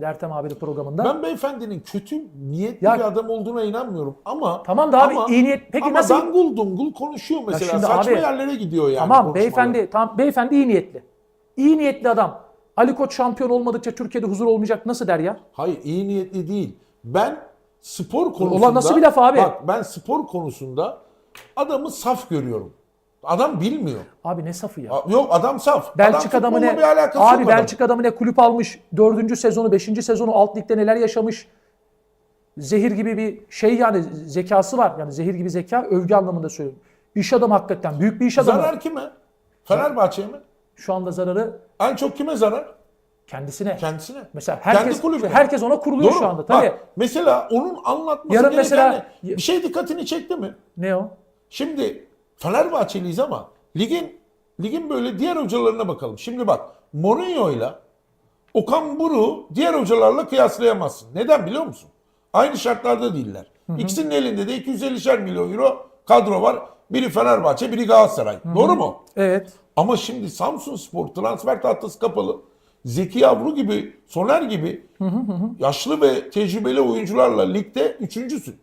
Ertem abi de programında. Ben beyefendinin kötü niyetli Ya- bir adam olduğuna inanmıyorum ama Tamam da abi ama, iyi niyet. Peki ama nasıl? dangul dungul konuşuyor mesela. şimdi Saçma abi- yerlere gidiyor yani. tamam konuşmalar. beyefendi tamam beyefendi iyi niyetli. İyi niyetli adam. Ali Koç şampiyon olmadıkça Türkiye'de huzur olmayacak nasıl der ya? Hayır iyi niyetli değil. Ben spor konusunda... Ulan nasıl bir laf abi? Bak ben spor konusunda adamı saf görüyorum. Adam bilmiyor. Abi ne safı ya? A- Yok adam saf. Belçika adam adamı ne? bir alakası Abi yok. Belçika adamı ne kulüp almış. Dördüncü sezonu, beşinci sezonu alt ligde neler yaşamış. Zehir gibi bir şey yani zekası var. Yani zehir gibi zeka övgü anlamında söylüyorum. İş adamı hakikaten. Büyük bir iş adamı. Zarar kime? Fenerbahçe'ye mi? Şu anda zararı En çok kime zarar? kendisine. Kendisine. Mesela herkes kulübüne. herkes ona kuruluyor Doğru. şu anda. Tabii. Bak, mesela onun anlatması Yarın gereken mesela- ne? bir şey dikkatini çekti mi? Ne o? Şimdi Fenerbahçeliyiz ama ligin ligin böyle diğer hocalarına bakalım. Şimdi bak Mourinho'yla Okan Buruk'u diğer hocalarla kıyaslayamazsın. Neden biliyor musun? Aynı şartlarda değiller. İkisinin elinde de 250'şer milyon euro kadro var. Biri Fenerbahçe, biri Galatasaray. Doğru mu? Evet. Ama şimdi Samsun Spor transfer tahtası kapalı. Zeki Yavru gibi, Soner gibi yaşlı ve tecrübeli oyuncularla ligde üçüncüsün.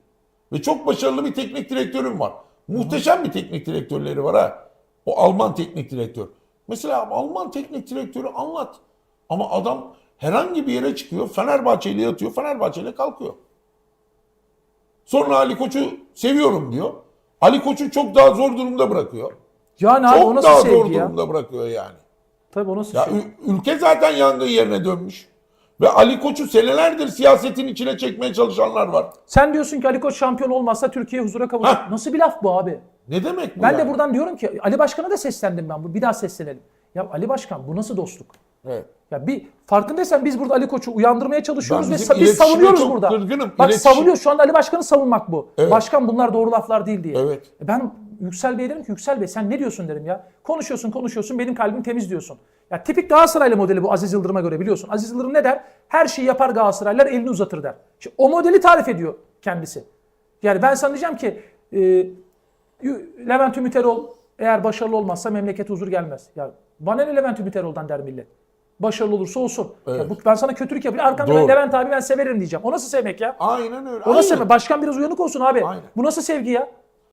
Ve çok başarılı bir teknik direktörün var. Muhteşem bir teknik direktörleri var ha. O Alman teknik direktör. Mesela Alman teknik direktörü anlat. Ama adam herhangi bir yere çıkıyor. Fenerbahçe ile yatıyor. Fenerbahçe ile kalkıyor. Sonra Ali Koç'u seviyorum diyor. Ali Koç'u çok daha zor durumda bırakıyor. Yani abi o Çok nasıl daha zor ya? durumda bırakıyor yani. Tabii o nasıl Ya ü- ülke zaten yangın yerine dönmüş. Ve Ali Koç'u senelerdir siyasetin içine çekmeye çalışanlar var. Sen diyorsun ki Ali Koç şampiyon olmazsa Türkiye huzura kavuşacak. Hah. Nasıl bir laf bu abi? Ne demek bu Ben yani? de buradan diyorum ki Ali Başkan'a da seslendim ben. Bu Bir daha seslenelim. Ya Ali Başkan bu nasıl dostluk? Evet. Ya bir farkındaysan biz burada Ali Koç'u uyandırmaya çalışıyoruz Ben ve bizim sa- biz iletişime savunuyoruz çok burada. kırgınım. Bak İletişim- savunuyor şu anda Ali Başkan'ı savunmak bu. Evet. Başkan bunlar doğru laflar değil diye. Evet. E Ben Yüksel Bey dedim ki Yüksel Bey sen ne diyorsun derim ya. Konuşuyorsun konuşuyorsun benim kalbim temiz diyorsun. Ya tipik Galatasaraylı modeli bu Aziz Yıldırım'a göre biliyorsun. Aziz Yıldırım ne der? Her şeyi yapar Galatasaraylılar elini uzatır der. İşte o modeli tarif ediyor kendisi. Yani ben sana diyeceğim ki e, Levent Ümit Erol eğer başarılı olmazsa memlekete huzur gelmez. Ya bana ne Levent Ümit Erol'dan der millet. Başarılı olursa olsun. Ya Evet. bu, ben sana kötülük yapayım. Arkamda Doğru. Levent abi ben severim diyeceğim. O nasıl sevmek ya? Aynen öyle. O nasıl Aynen. sevmek? Başkan biraz uyanık olsun abi. Aynen. Bu nasıl sevgi ya?